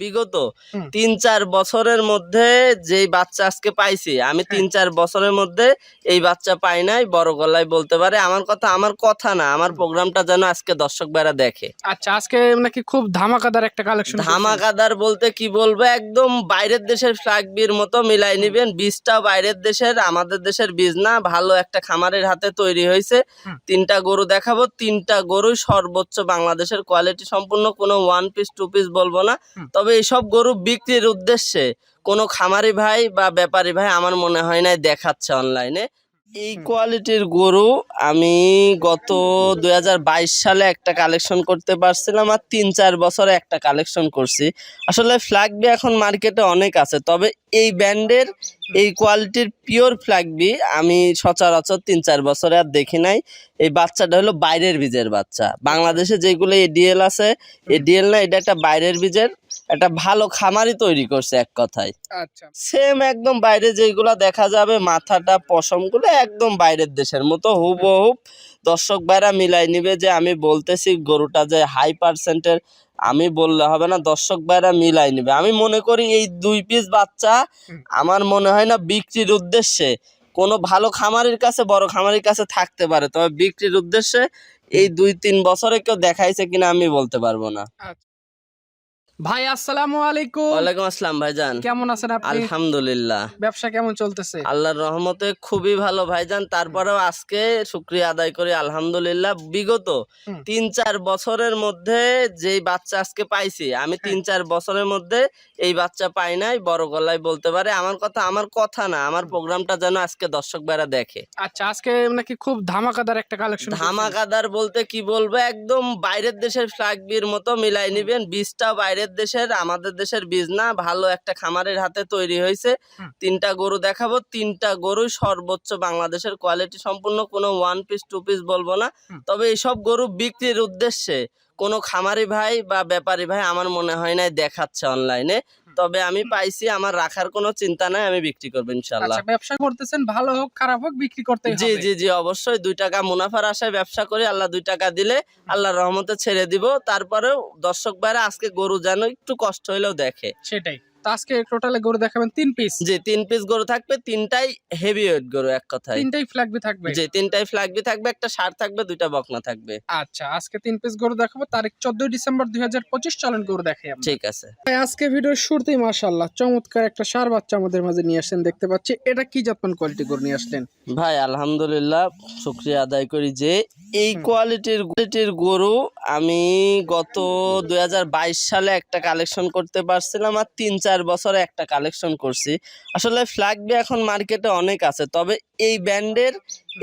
বিগত তিন চার বছরের মধ্যে যেই বাচ্চা আজকে পাইছি আমি তিন চার বছরের মধ্যে এই বাচ্চা পাই নাই বড় গলায় বলতে পারে। আমার কথা আমার কথা না আমার প্রোগ্রামটা যেন আজকে দর্শক বেড়া দেখে। আচ্ছা আজকে নাকি খুব ধামাকাদার একটা কালেকশন ধামাকাদার বলতে কি বলব একদম বাইরের দেশের ফ্ল্যাগ বির মতো মিলাই নিবেন। বীজটা বাইরের দেশের আমাদের দেশের বীজ না ভালো একটা খামারের হাতে তৈরি হয়েছে। তিনটা গরু দেখাবো তিনটা গরুই সর্বোচ্চ বাংলাদেশের কোয়ালিটি সম্পূর্ণ কোনো ওয়ান পিস টু পিস বলব না। তবে এইসব গরু বিক্রির উদ্দেশ্যে কোনো খামারি ভাই বা ব্যাপারী ভাই আমার মনে হয় না দেখাচ্ছে অনলাইনে এই কোয়ালিটির গরু আমি গত দু হাজার বাইশ সালে একটা কালেকশন করতে পারছিলাম আর তিন চার বছরে একটা কালেকশন করছি। আসলে ফ্ল্যাগ বি এখন মার্কেটে অনেক আছে তবে এই ব্যান্ডের এই কোয়ালিটির পিওর ফ্ল্যাগ বি আমি সচরাচর তিন চার বছরে আর দেখি নাই। এই বাচ্চাটা হলো বাইরের বীজের বাচ্চা। বাংলাদেশে যেগুলো এডিএল আছে এডিএল না এটা একটা বাইরের বীজের। একটা ভালো খামারই তৈরি করছে এক কথায়। আচ্ছা। সেম একদম বাইরে যেগুলা দেখা যাবে মাথাটা পশমগুলো একদম বাইরের দেশের মতো হুবহুব দর্শক ভাইরা মিলাই নিবে যে আমি বলতেছি গরুটা যে হাই পার্সেন্টের আমি বললে হবে না দর্শক ভাইরা মিলাই নিবে। আমি মনে করি এই দুই পিস বাচ্চা আমার মনে হয় না বিক্রির উদ্দেশ্যে কোনো ভালো খামারের কাছে বড় খামারের কাছে থাকতে পারে। তবে বিক্রির উদ্দেশ্যে এই দুই তিন বছরে কেউ দেখাইছে কিনা আমি বলতে পারব না। ভাই আসসালামু আলাইকুম। ওয়ালাইকুম আসসালাম ভাইজান। কেমন আছেন আপনি? আলহামদুলিল্লাহ। ব্যবসা কেমন চলতেছে? আল্লাহর রহমতে খুবই ভালো ভাইজান। তারপরেও আজকে শুক্রিয়া আদায় করি আলহামদুলিল্লাহ। বিগত তিন চার বছরের মধ্যে যেই বাচ্চা আজকে পাইছি আমি তিন চার বছরের মধ্যে এই বাচ্চা পাই নাই বড় গলায় বলতে পারে। আমার কথা আমার কথা না আমার প্রোগ্রামটা যেন আজকে দর্শক বেড়া দেখে। আচ্ছা আজকে নাকি খুব ধামাকাদার একটা কালেকশন ধামাকাদার বলতে কি বলব একদম বাইরের দেশের ফ্ল্যাগবির মতো মিলাই নিবেন বীজটাও বাইরের দেশের আমাদের দেশের বীজ না ভালো একটা খামারের হাতে তৈরি হয়েছে। তিনটা গরু দেখাবো। তিনটা গরুই সর্বোচ্চ বাংলাদেশের কোয়ালিটি সম্পূর্ণ কোনো ওয়ান পিস টু পিস বলব না। তবে এইসব গরু বিক্রির উদ্দেশ্যে কোনো খামারি ভাই বা ব্যাপারী ভাই আমার মনে হয় না দেখাচ্ছে অনলাইনে তবে আমি পাইছি আমার রাখার কোনো চিন্তা নাই আমি বিক্রি করব ইনশাল্লাহ আচ্ছা ব্যবসা করতেছেন ভালো হোক খারাপ হোক বিক্রি করতে জি জি জি অবশ্যই দুই টাকা মুনাফার আশায় ব্যবসা করি আল্লাহ দুই টাকা দিলে আল্লাহর রহমতে ছেড়ে দিব। তারপরেও দর্শক ভাইরা আজকে গরু যেন একটু কষ্ট হইলেও দেখে। সেটাই। তো আজকে টোটালে গরু দেখাবেন তিন পিস জি তিন পিস গরু থাকবে তিনটাই হেভি ওয়েট গরু এক কথায়। তিনটাই ফ্ল্যাগবি থাকবে। জি তিনটাই ফ্ল্যাগবি থাকবে একটা সার থাকবে দুইটা বকনা থাকবে। আচ্ছা আজকে তিন পিস গরু দেখাবো তারিখ চোদ্দই ডিসেম্বর দুই হাজার পঁচিশ চলন গরু দেখাই ঠিক আছে। ভাই, আজকে ভিডিওর শুরুতেই মাশাল্লাহ চমৎকার একটা সার বাচ্চা আমাদের মাঝে নিয়ে আসলেন দেখতে পাচ্ছি। এটা কি জাতমান কোয়ালিটি গরু নিয়ে আসলেন? ভাই আলহামদুলিল্লাহ শুক্রিয়া আদায় করি যে এই। কোয়ালিটির কোয়ালিটির গরু আমি গত দুই হাজার বাইশ সালে একটা কালেকশন করতে পারছিলাম আর তিন চার বছরে একটা কালেকশন করছি আসলে ফ্ল্যাগ বি এখন মার্কেটে অনেক আছে তবে এই ব্যান্ডের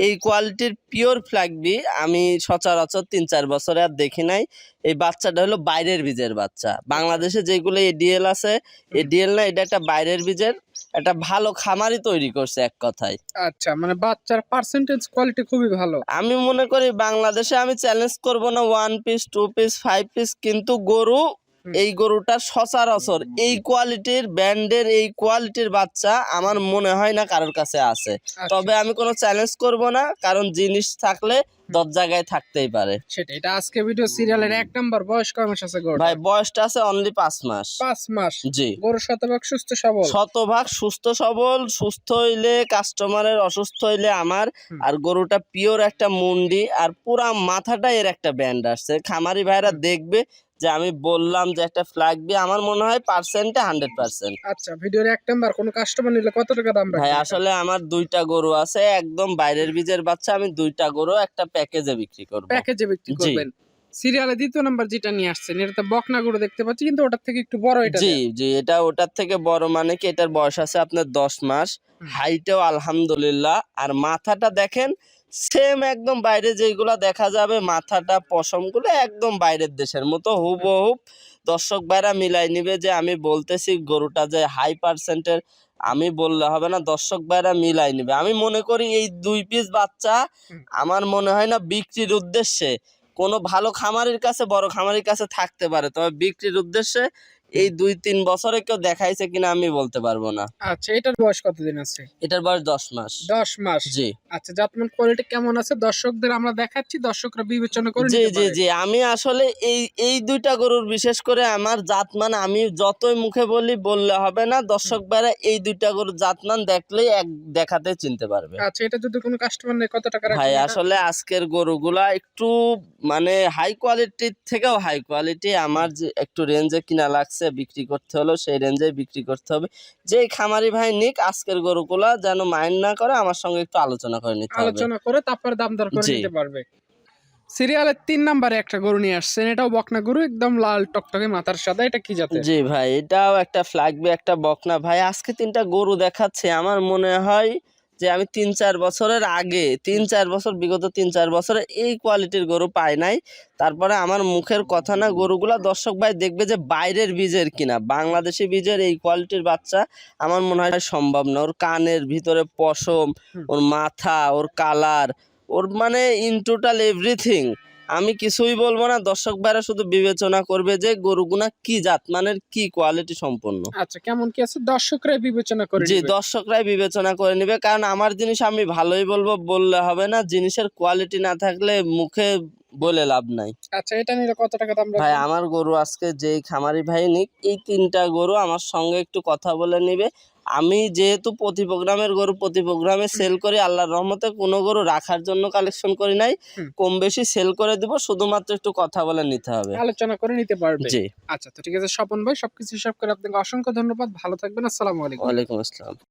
এই কোয়ালিটির পিওর ফ্ল্যাগ বি আমি সচরাচর তিন চার বছরে আর দেখি নাই। এই বাচ্চাটা হলো বাইরের বীজের বাচ্চা। বাংলাদেশে যেগুলো এডিএল আছে এডিএল না এটা একটা বাইরের বীজের একটা ভালো খামারই তৈরি করছে এক কথায়। আচ্ছা মানে বাচ্চার পার্সেন্টেজ কোয়ালিটি খুবই ভালো। আমি মনে করি বাংলাদেশে আমি চ্যালেঞ্জ করব না one piece two piece five piece কিন্তু গরু। এই গরুটা সচরাচর এই কোয়ালিটির ব্যান্ডের এই কোয়ালিটির বাচ্চা আমার মনে হয় না কারোর কাছে আছে। আচ্ছা, তবে আমি কোনো চ্যালেঞ্জ করব না কারণ জিনিস থাকলে দশ জায়গায় থাকতেই পারে। সেটা এটা আজকে ভিডিও সিরিয়ালের এক নাম্বার বয়স কয় মাস আছে গরু ভাই বয়সটা আছে অনলি পাঁচ মাস। পাঁচ মাস? জি। গরু শতভাগ সুস্থ সবল? শতভাগ সুস্থ সবল সুস্থ হইলে কাস্টমারের অসুস্থ হইলে আমার। আর গরুটা পিওর একটা মুন্ডি আর পুরা মাথাটা এর একটা ব্যান্ড আসছে। খামারি ভাইরা দেখবে যে আমি বললাম যে একটা ফ্ল্যাগ বি আমার মনে হয় পার্সেন্টে হান্ড্রেড পার্সেন্ট আচ্ছা ভিডিওর এক নাম্বার কোন কাস্টমার নিলে কত টাকা দাম ভাই আসলে আমার দুইটা গরু আছে একদম বাইরের বীজের বাচ্চা আমি দুইটা গরু একটা প্যাকেজে বিক্রি করব। প্যাকেজে বিক্রি করবেন। সিরিয়ালে দ্বিতীয় নাম্বার যেটা নিয়ে আসছেন এটা বকনা গরু দেখতে পাচ্ছি কিন্তু ওটার থেকে একটু বড় এটা জি জি এটা ওটার থেকে বড় মানে কি এটার বয়স আছে আপনার দশ মাস। হাইটেও আলহামদুলিল্লাহ। আর মাথাটা দেখেন সেম একদম বাইরে যেগুলা দেখা যাবে মাথাটা পশমগুলো একদম বাইরের দেশের মতো হুবহুব দর্শক ভাইরা মিলাই নিবে যে আমি বলতেছি গরুটা যে হাই পার্সেন্টের আমি বললে হবে না দর্শক ভাইরা মিলাই নিবে। আমি মনে করি এই দুই পিস বাচ্চা আমার মনে হয় না বিক্রির উদ্দেশ্যে কোনো ভালো খামারের কাছে বড় খামারের কাছে থাকতে পারে। তবে বিক্রির উদ্দেশ্যে এই দুই তিন বছরে কেউ দেখাইছে কিনা আমি বলতে পারব না। আচ্ছা এটার বয়স কতদিন আছে? এটার বয়স দশ মাস। দশ মাস? জি। আচ্ছা জাতমান কোয়ালিটি কেমন আছে? দর্শকদের আমরা দেখাচ্ছি দর্শকরা বিবেচনা করে জি জি জি। আমি আসলে এই এই দুইটা গরুর বিশেষ করে আমার জাতমান আমি যতই মুখে বলি বললে হবে না। দর্শক বেড়া এই দুইটা গরুর জাতমান দেখলেই এক দেখাতে চিনতে পারবে। আচ্ছা এটা যদি কোনো কাস্টমার নেই কত টাকা ভাই আসলে আজকের গরুগুলা একটু মানে হাই কোয়ালিটির থেকেও হাই কোয়ালিটি আমার যে একটু রেঞ্জে কিনা লাগছে। বিক্রি করতে হলো সেই রেঞ্জে বিক্রি করতে হবে। যেই খামারি ভাই নিক আজকের গরুগুলা যেন মাইন্ড না করে আমার সঙ্গে একটু আলোচনা করে নিতে হবে। আলোচনা করে তারপর দাম দর করে নিতে পারবে। সিরিয়ালের তিন নাম্বারে একটা গরু নিয়ে আসছেন এটাও বকনা গরু একদম লাল টকটকে মাথার সাদা এটা কি জাতের? জি ভাই এটাও একটা ফ্ল্যাগবে একটা বকনা। ভাই আজকে তিনটা গরু দেখাচ্ছে আমার মনে হয় যে আমি তিন চার বছরের আগে তিন চার বছর বিগত তিন চার বছরে এই কোয়ালিটির গরু পাই নাই। তারপরে আমার মুখের কথা না গরুগুলা দর্শক ভাই দেখবে যে বাইরের বীজের কিনা। বাংলাদেশি বীজের এই কোয়ালিটির বাচ্চা আমার মনে হয় সম্ভব না। ওর কানের ভিতরে পশম ওর মাথা ওর কালার ওর মানে ইন টোটাল এভরিথিং আমি কিছুই বলব না দর্শক ভাইরা শুধু বিবেচনা করবে যে গরুগুনা কি জাত মানের কি কোয়ালিটি সম্পন্ন আচ্ছা কেমন কি আছে দর্শকরাই বিবেচনা করে জি। দর্শকরাই বিবেচনা করে নেবে কারণ আমার জিনিস আমি ভালোই বলব বললে হবে না জিনিসের কোয়ালিটি না থাকলে মুখে বলে লাভ নাই। আচ্ছা এটা নিলে কত টাকা দাম ভাই আমার গরু আজকে যেই খামারি ভাই নিক এই তিনটা গরু আমার সঙ্গে একটু কথা বলে নিবে। আমি যেহেতু প্রতি প্রোগ্রামের গরু প্রতি প্রোগ্রামে সেল করি আল্লাহর রহমতে কোনো গরু রাখার জন্য কালেকশন করি নাই। কম বেশি সেল করে দিব শুধুমাত্র একটু কথা বলে নিতে হবে। আলোচনা করে নিতে পারবে। জি। আচ্ছা তো ঠিক আছে স্বপন ভাই সবকিছু হিসাব করে আপনাকে অসংখ্য ধন্যবাদ। ভালো থাকবেন আসসালামু আলাইকুম। ওয়ালাইকুম আসসালাম।